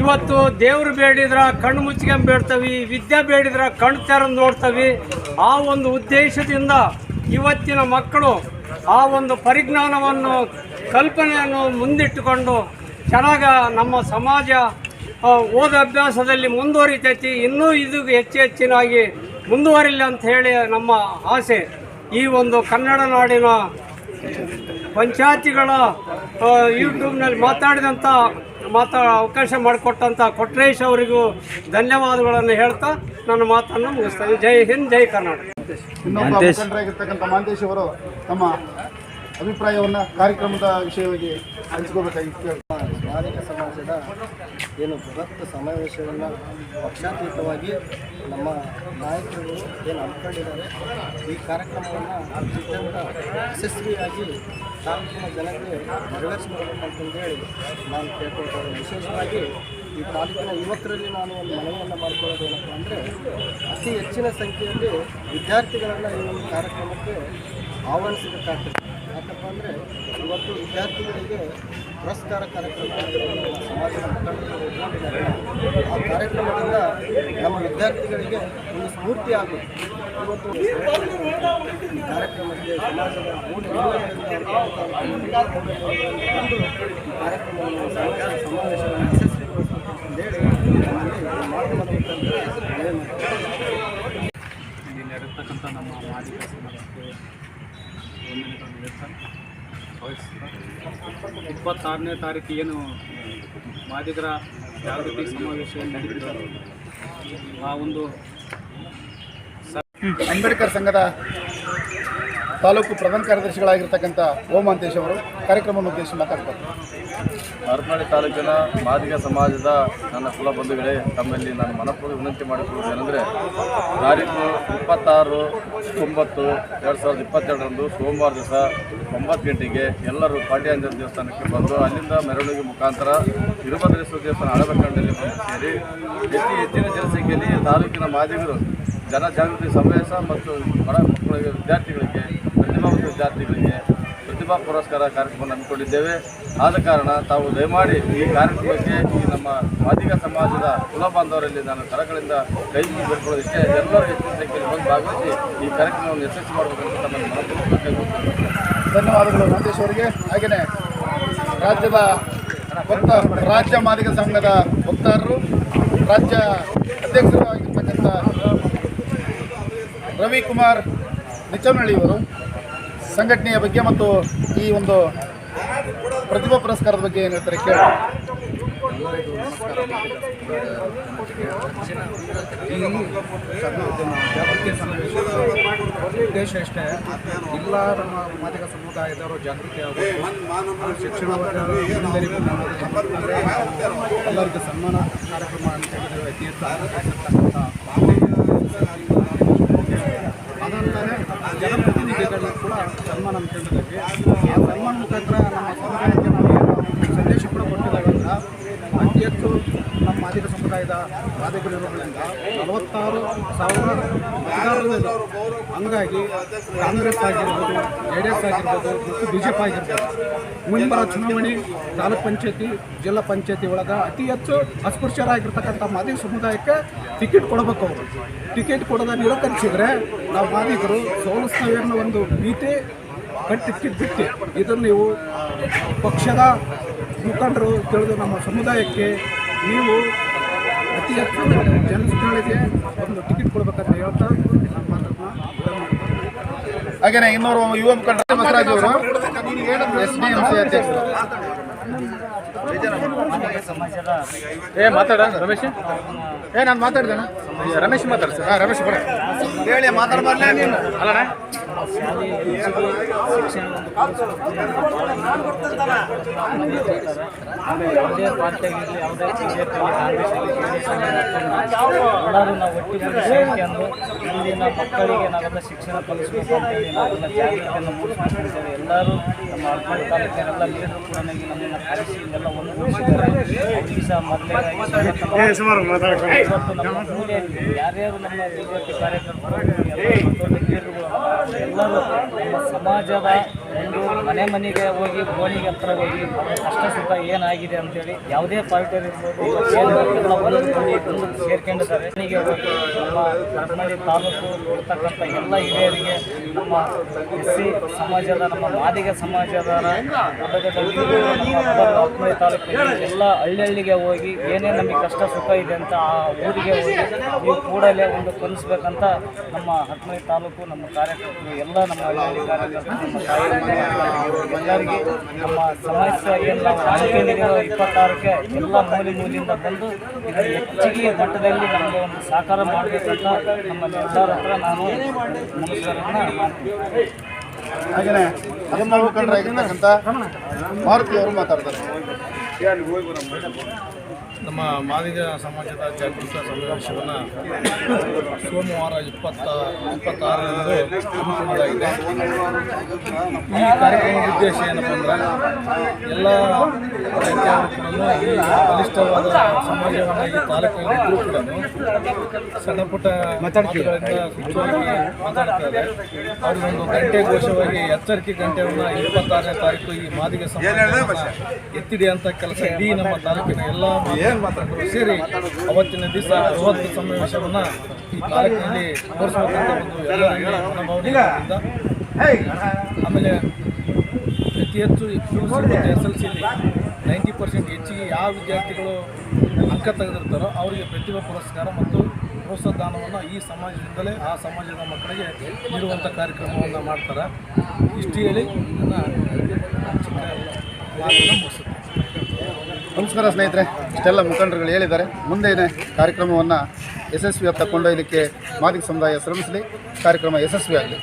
ಇವತ್ತು ದೇವರು ಬೇಡಿದ್ರೆ ಕಣ್ಣು ಮುಚ್ಕೊಂಡು ಬೇಡ್ತವಿ, ವಿದ್ಯೆ ಬೇಡಿದ್ರೆ ಕಣ್ಣು ತೆರೆದು ನೋಡ್ತವಿ. ಆ ಒಂದು ಉದ್ದೇಶದಿಂದ ಇವತ್ತಿನ ಮಕ್ಕಳು ಆ ಒಂದು ಪರಿಜ್ಞಾನವನ್ನು, ಕಲ್ಪನೆಯನ್ನು ಮುಂದಿಟ್ಟುಕೊಂಡು ಚೆನ್ನಾಗ ನಮ್ಮ ಸಮಾಜ ಓದ ಅಭ್ಯಾಸದಲ್ಲಿ ಮುಂದುವರಿತೈತಿ. ಇನ್ನೂ ಇದು ಹೆಚ್ಚು ಹೆಚ್ಚಿನಾಗಿ ಮುಂದುವರಿಲ್ಲ ಅಂತ ಹೇಳಿ ನಮ್ಮ ಆಸೆ. ಈ ಒಂದು ಕನ್ನಡ ನಾಡಿನ ಪಂಚಾಯತಿಗಳ ಯೂಟ್ಯೂಬ್ನಲ್ಲಿ ಮಾತಾಡಿದಂಥ ಮಾತಾ, ಅವಕಾಶ ಮಾಡಿಕೊಟ್ಟಂಥ ಕೊಟ್ರೇಶ್ ಅವರಿಗೂ ಧನ್ಯವಾದಗಳನ್ನು ಹೇಳ್ತಾ ನನ್ನ ಮಾತನ್ನು ಮುಗಿಸ್ತೇನೆ ಜೈ ಹಿಂದ್, ಜೈ ಕರ್ನಾಟಕ. ಇನ್ನೊಬ್ಬ ಮುಖಂಡರಾಗಿರ್ತಕ್ಕಂಥ ಮಹಂತೇಶ್ ಅವರು ತಮ್ಮ ಅಭಿಪ್ರಾಯವನ್ನು ಕಾರ್ಯಕ್ರಮದ ವಿಷಯವಾಗಿ ಹಂಚ್ಕೋಬೇಕಾಗಿತ್ತು ಮಾದಿಗ ಸಮಾಜದ ಏನು ಬೃಹತ್ ಸಮಾವೇಶವನ್ನು ಪಕ್ಷಾತೀತವಾಗಿ ನಮ್ಮ ನಾಯಕರು ಏನು ಹಮ್ಮಿಕೊಂಡಿದ್ದಾರೆ ಈ ಕಾರ್ಯಕ್ರಮವನ್ನು ಅತ್ಯಂತ ಯಶಸ್ವಿಯಾಗಿ ತಾಲೂಕಿನ ಜನರಿಗೆ ಹೇಳಿ ನಾನು ಕೇಳ್ಕೊಳ್ತಾರೆ ವಿಶೇಷವಾಗಿ ಈ ತಾಲೂಕಿನ ಯುವಕರಲ್ಲಿ ನಾನು ಒಂದು ಮನವಿಯನ್ನು ಮಾಡಿಕೊಳ್ಳೋದು ಏನಪ್ಪ ಅಂದರೆ, ಅತಿ ಹೆಚ್ಚಿನ ಸಂಖ್ಯೆಯಲ್ಲಿ ವಿದ್ಯಾರ್ಥಿಗಳನ್ನು ಈ ಒಂದು ಕಾರ್ಯಕ್ರಮಕ್ಕೆ ಆಹ್ವಾನಿಸಬೇಕಾಗ್ತದೆ ಯಾಕಪ್ಪ ಅಂದರೆ, ಇವತ್ತು ವಿದ್ಯಾರ್ಥಿಗಳಿಗೆ ಪುರಸ್ಕಾರ ಕಾರ್ಯಕ್ರಮ ಸಮಾಜದ ಮುಖಂಡರು ಆ ಕಾರ್ಯಕ್ರಮದಿಂದ ನಮ್ಮ ವಿದ್ಯಾರ್ಥಿಗಳಿಗೆ ಒಂದು ಸ್ಫೂರ್ತಿ ಆಗುತ್ತೆ. ಇವತ್ತು ಕಾರ್ಯಕ್ರಮಕ್ಕೆ ಸಮಾಜದ ಈ ಕಾರ್ಯಕ್ರಮವನ್ನು ಸಮಾಜ ಸಮಾವೇಶವನ್ನು ಯಶಸ್ವಿಗೊಳಿಸಬೇಕಂತೇಳಿ ನಮ್ಮಲ್ಲಿ ಮಾಧ್ಯಮದ ಮುಖಾಂತರ ಮನವಿ ಮಾಡ್ತೀನಿ. ಇಲ್ಲಿ ನಡೆರ್ತಕ್ಕಂಥ ನಮ್ಮ ಮಾದಿಗ ಸಮಾಜಕ್ಕೆ ವಂದನೆಗಳನ್ನು ಹೇಳ್ತಾ ಭಾವಿಸ್ತಾ ಇಪ್ಪತ್ತಾರನೇ ತಾರೀಕು ಏನು ಮಾದಿಗರ ಜಾಗೃತಿ ಸಮಾವೇಶ ಏನು ನಡೀತಿದೆ ಆ ಒಂದು ಅಂಬೇಡ್ಕರ್ ಸಂಘದ ತಾಲೂಕು ಪ್ರಧಾನ ಕಾರ್ಯದರ್ಶಿಗಳಾಗಿರ್ತಕ್ಕಂಥ ಓಮಾಂತೇಶ್ ಅವರು ಕಾರ್ಯಕ್ರಮವನ್ನು ಉದ್ದೇಶಿಸಿ ಮಾತಾಡ್ತಾರೆ. ಹರಪನಹಳ್ಳಿ ತಾಲೂಕಿನ ಮಾದಿಗ ಸಮಾಜದ ನನ್ನ ಕುಲ ಬಂಧುಗಳೇ, ತಮ್ಮಲ್ಲಿ ನಾನು ಮನಪೂರ್ವ ವಿನಂತಿ ಮಾಡಿಕೊಳ್ಳುವುದೇನೆಂದರೆ ತಾರೀಕು ಇಪ್ಪತ್ತಾರು ಒಂಬತ್ತು ಎರಡು ಸಾವಿರದ ಇಪ್ಪತ್ತೆರಡರಂದು ಸೋಮವಾರ ದಿವಸ ಒಂಬತ್ತು ಗಂಟೆಗೆ ಎಲ್ಲರೂ ಪಾಟ್ಯಾಂಜನ ದೇವಸ್ಥಾನಕ್ಕೆ ಬಂದು ಅಲ್ಲಿಂದ ಮೆರವಣಿಗೆ ಮುಖಾಂತರ ವೀರಭದ್ರೇಶ್ವರ ದೇವಸ್ಥಾನ ಹಳಬೆಟ್ಟಂಡಲ್ಲಿ ಬಂದು ಸೇರಿ ಹೆಚ್ಚು ಹೆಚ್ಚಿನ ಜನಸಂಖ್ಯೆಯಲ್ಲಿ ತಾಲೂಕಿನ ಮಾದಿಗರು, ಜನಜಾಗೃತಿ ಸಮಾವೇಶ ಮತ್ತು ಬಡ ಮಕ್ಕಳಿಗೆ, ವಿದ್ಯಾರ್ಥಿಗಳಿಗೆ ಪ್ರತಿಭಾವಂತ ವಿದ್ಯಾರ್ಥಿಗಳಿಗೆ ಪ್ರತಿಭಾ ಪುರಸ್ಕಾರ ಕಾರ್ಯಕ್ರಮ ಹಮ್ಮಿಕೊಂಡಿದ್ದೇವೆ ಆದ ಕಾರಣ ತಾವು ದಯಮಾಡಿ ಈ ಕಾರ್ಯಕ್ರಮಕ್ಕೆ ಈ ನಮ್ಮ ಮಾದಿಗ ಸಮಾಜದ ಕುಲ ಬಾಂಧವರಲ್ಲಿ ನಾನು ಕರಗಳಿಂದ ಕೈ ಮುಗಿ ಬೇಡ್ಕೊಳ್ಳೋದಿಷ್ಟೇ ಎಲ್ಲರೂ ಹೆಚ್ಚಿನ ಸಂಖ್ಯೆಯಲ್ಲಿ ಬಂದು ಭಾಗವಹಿಸಿ ಈ ಕಾರ್ಯಕ್ರಮವನ್ನು ಯಶಸ್ವಿ ಮಾಡಬೇಕಂತ ತಮ್ಮನ್ನು. ಧನ್ಯವಾದಗಳು ಮಹೇಶ್ ಅವರಿಗೆ ಹಾಗೆಯೇ ರಾಜ್ಯದ ರಾಜ್ಯ ಮಾದಿಗ ಸಂಘದ ವಕ್ತಾರರು ರಾಜ್ಯ ಅಧ್ಯಕ್ಷರಾಗಿರ್ತಕ್ಕಂಥ ರವಿಕುಮಾರ್ ನಿಚ್ಚನಹಳ್ಳಿಯವರು ಸಂಘಟನೆಯ ಬಗ್ಗೆ ಮತ್ತು ಈ ಒಂದು ಪ್ರತಿಭಾ ಪುರಸ್ಕಾರದ ಬಗ್ಗೆ ಏನು ಹೇಳ್ತಾರೆ ಕೇಳಿ ಉದ್ದೇಶ ಅಷ್ಟೇ ಎಲ್ಲ ನಮ್ಮ ಮಾದಿಗ ಸಮುದಾಯದವರು ಜಾಗೃತಿ ಆಗಬೇಕು ಶಿಕ್ಷಣ ಎಲ್ಲರಿಗೂ ಸನ್ಮಾನ. ಕಾರ್ಯಕ್ರಮ ಅಂತ ಹೇಳಿದ್ರೆ ಆಸಕ್ತಿರ್ತಕ್ಕಂಥ ಅದಲ್ಲದೆ ಜನಪ್ರತಿನಿಧಿಗಳಿಗೆ ಕೂಡ ಸನ್ಮಾನ ಅಂತೇಳಿದ್ದೀವಿ ಆ ಸನ್ಮಾನ ಮುಖಾಂತರ ನಮ್ಮ ಸಮುದಾಯಕ್ಕೆ ನಾವು ಸಂದೇಶ ಕೂಡ ಕೊಟ್ಟಿದ್ದಾಗ ಅತಿ ಹೆಚ್ಚು ನಮ್ಮ ಮಾದಿಗ ಸಮುದಾಯದ ಮಾದಿಗರಿರೋದ್ರಿಂದ ನಲವತ್ತಾರು ಸಾವಿರ. ಹಂಗಾಗಿ ಕಾಂಗ್ರೆಸ್ ಆಗಿರ್ಬೋದು, ಜೆ ಡಿ ಎಸ್ ಆಗಿರ್ಬೋದು ಮತ್ತು ಬಿ ಜೆ ಪಿ ಆಗಿರ್ಬೋದು ಮುಂಬರೋ ಚುನಾವಣೆ ತಾಲೂಕ್ ಪಂಚಾಯತಿ, ಜಿಲ್ಲಾ ಪಂಚಾಯತಿ ಒಳಗೆ ಅತಿ ಹೆಚ್ಚು ಅಸ್ಪೃಶ್ಯರಾಗಿರ್ತಕ್ಕಂಥ ಮಾದಿ ಸಮುದಾಯಕ್ಕೆ ಟಿಕೆಟ್ ಕೊಡಬೇಕು ಅವರು ಟಿಕೆಟ್ ಕೊಡೋದನ್ನು ನಿರಾಕರಿಸಿದರೆ ನಾವು ಮಾದಿಗರು ಸೋಲಿಸ್ತೇವೆ ಅನ್ನೋ ಒಂದು ಭೀತಿ ಕಟ್ಟಿಕ್ಕಿದ್ದು ಬಿಟ್ಟು ಇದನ್ನು ನೀವು ಪಕ್ಷದ ಮುಖಂಡರು ತಿಳಿದು ನಮ್ಮ ಸಮುದಾಯಕ್ಕೆ ನೀವು ಅತಿ ಹೆಚ್ಚು ಜನಗಳಿಗೆ ಒಂದು ಟಿಕೆಟ್ ಕೊಡಬೇಕಂತ ಹೇಳ್ತಾ ನನ್ನ ಇನ್ನೂರು. ಹಾಗೆಯೇ ಯುವ ಮುಖಂಡ ಬಸವರಾಜ್ ಅವರು. ಎಸ್ ಡಿ ಎಂ ಸಿ ಅಧ್ಯಕ್ಷರು. ಏ ಮಾತಾಡ ರಮೇಶ್. ಏ ನಾನು ಮಾತಾಡಿದೆ ರಮೇಶ್ ಮಾತಾಡ ಸರ್ ಹಾಂ ರಮೇಶ್ ಬರ ಹೇಳಿ ಮಾತಾಡ್ಬಾರ್ಲೇ ನೀನು. ಅಲ್ಲಣ್ಣ. ಪಾರ್ಟಿ ಆಗಿರಲಿ ಯಾವುದೇ ಯಾವುದೇ ಎಲ್ಲರೂ ನಾವು ಒಟ್ಟಿಗೆ ಸೇರಿಕೊಂಡು ಮುಂದಿನ ಮಕ್ಕಳಿಗೆ ನಾವೆಲ್ಲ ಶಿಕ್ಷಣ ಕಲಿಸಬೇಕು ಅಂತೇಳಿ ನಾವೆಲ್ಲ ಜಾಗೃತಿಯನ್ನು ಮೂಡಿಸ್ಕೊಂಡಿದ್ದೇವೆ ಎಲ್ಲರೂ ನಮ್ಮ ಅರ್ಪಣೆ ತಾಲೂಕಿನೆಲ್ಲ ನೀರು ಕೂಡ ನಮ್ಮನ್ನು ಕರೆಸಿ ಇಲ್ಲೆಲ್ಲ ಒಂದುಗೂಡಿಸಿದ್ದಾರೆ ಅವರಿಗೆ ಸಹ ಮೊದಲೇದಾಗಿ ಇವತ್ತು ನಮ್ಮ ಮೂಲೆಯಲ್ಲಿ ಯಾರ್ಯಾರು ನಮ್ಮ ಕಾರ್ಯಕರ್ತರು ಎಲ್ಲ ದೊಡ್ಡ ಲೀಡರ್ಗಳು ಎಲ್ಲರೂ ನಮ್ಮ ಸಮಾಜದ ಒಂದು ಮನೆ ಮನೆಗೆ ಹೋಗಿ ಫೋನಿಗೆ ಹತ್ರ ಹೋಗಿ ಕಷ್ಟ ಸುಖ ಏನಾಗಿದೆ ಅಂತೇಳಿ ಯಾವುದೇ ಪಾರ್ಟಿ ಇರ್ಬೋದು ಸೇರ್ಕೊಂಡಿದ್ದಾರೆ. ಮನೆಗೆ ಹೋಗಿ ನಮ್ಮ ಕರ್ನಾಟಕ ತಾಲೂಕು ಇರ್ತಕ್ಕಂಥ ಎಲ್ಲ ಹಿರಿಯರಿಗೆ, ನಮ್ಮ ಎಸ್ ಸಿ ಸಮಾಜದ, ನಮ್ಮ ಮಾದಿಗ ಸಮಾಜದ ನಮ್ಮ ತಾಲೂಕಿನ ಎಲ್ಲ ಹಳ್ಳಿ ಹಳ್ಳಿಗೆ ಹೋಗಿ ಏನೇ ನಮಗೆ ಕಷ್ಟ ಸುಖ ಇದೆ ಅಂತ ಆ ಊರಿಗೆ ಹೋಗಿ ನೀವು ಕೂಡಲೇ ಒಂದು ಕಲಿಸ್ಬೇಕಂತ ನಮ್ಮ ಹತ್ತನೇ ತಾಲೂಕು, ನಮ್ಮ ಕಾರ್ಯಕರ್ತರು, ಎಲ್ಲ ನಮ್ಮ ಹಳ್ಳಿ ಕಾರ್ಯಕರ್ತರು ನಮ್ಮ ತಾಯಿ ಎಲ್ಲರಿಗೆ ನಮ್ಮ ಸಮಸ್ಯೆ ಎಲ್ಲ ಇಪ್ಪತ್ತಾರಕ್ಕೆ ಎಲ್ಲ ಮೂಲೆ ಮೂಲೆಯಿಂದ ಬಂದು ಹೆಚ್ಚಿಗೆ ಮಟ್ಟದಲ್ಲಿ ನಮಗೆ ಒಂದು ಸಾಕಾರ ಮಾಡಬೇಕಂತ ನಮ್ಮ ಎಲ್ಲರ ಹತ್ರ ನಾನು ಹಾಗೆಯೇ ನಮ್ಮ ಮುಖಂಡರಾಗಿರ್ತಕ್ಕಂಥ ಮಾತಾಡ್ತಾರೆ. ನಮ್ಮ ಮಾದಿಗ ಸಮಾಜದ ಜಾಗೃತ ಸಮಾವೇಶವನ್ನು ಸೋಮವಾರ ಇಪ್ಪತ್ತ, ಇಪ್ಪತ್ತಾರರಂದು ಹಮ್ಮಿಕೊಳ್ಳಲಾಗಿದೆ. ಈ ಕಾರ್ಯಕ್ರಮದ ಉದ್ದೇಶ ಏನಪ್ಪ ಅಂದ್ರೆ ಎಲ್ಲ ರೈತರನ್ನು ಈ ಬಲಿಷ್ಠವಾದ ಸಮಾಜವನ್ನು ಈ ತಾಲೂಕಿನಲ್ಲಿ ಕೂಡ ಸಣ್ಣ ಪುಟ್ಟ ಮಾತುಗಳಿಂದ ಮಾತಾಡ್ತಾರೆ ಒಂದು ಗಂಟೆ ಘೋಷವಾಗಿ ಎಚ್ಚರಿಕೆ ಗಂಟೆಯನ್ನು ಇಪ್ಪತ್ತಾರನೇ ತಾರೀಕು ಈ ಮಾದಿಗ ಸಮಾಜ ಎತ್ತಿಡಿ ಅಂತ ಕೆಲಸ ಇಡೀ ನಮ್ಮ ತಾಲೂಕಿನ ಎಲ್ಲ ಸೇರಿ ಅವತ್ತಿನ ದಿವಸ ಅರವತ್ತು ಸಮಾವೇಶವನ್ನು ಈ ತಾಲೂಕಿನಲ್ಲಿ ತೋರಿಸಬೇಕಂತ ಆಮೇಲೆ ಅತಿ ಹೆಚ್ಚು S L C ninety percent ಹೆಚ್ಚಿಗೆ ಯಾವ ವಿದ್ಯಾರ್ಥಿಗಳು ಅಂಕ ತೆಗೆದಿರ್ತಾರೋ ಅವರಿಗೆ ಪ್ರತಿಭಾ ಪುರಸ್ಕಾರ ಮತ್ತು ಪ್ರೋತ್ಸಾಹದಾನವನ್ನು ಈ ಸಮಾಜದಿಂದಲೇ ಆ ಸಮಾಜದ ಮಕ್ಕಳಿಗೆ ನೀಡುವಂಥ ಕಾರ್ಯಕ್ರಮವನ್ನು ಮಾಡ್ತಾರೆ. ಇಷ್ಟು ಹೇಳಿ ನನ್ನ ಚಿಕ್ಕ ಮಾತನ್ನು ಮುಗಿಸುತ್ತೆ ನಮಸ್ಕಾರ ಸ್ನೇಹಿತರೆ. ಇಷ್ಟೆಲ್ಲ ಮುಖಂಡರುಗಳು ಹೇಳಿದ್ದಾರೆ. ಮುಂದೇನೆ ಕಾರ್ಯಕ್ರಮವನ್ನು ಯಶಸ್ವಿಯಾಗಿ ಕೊಂಡೊಯ್ಯಲಿಕ್ಕೆ ಮಾದಿಗ ಸಮುದಾಯ ಶ್ರಮಿಸಲಿ. ಕಾರ್ಯಕ್ರಮ ಯಶಸ್ವಿಯಾಗಲಿ.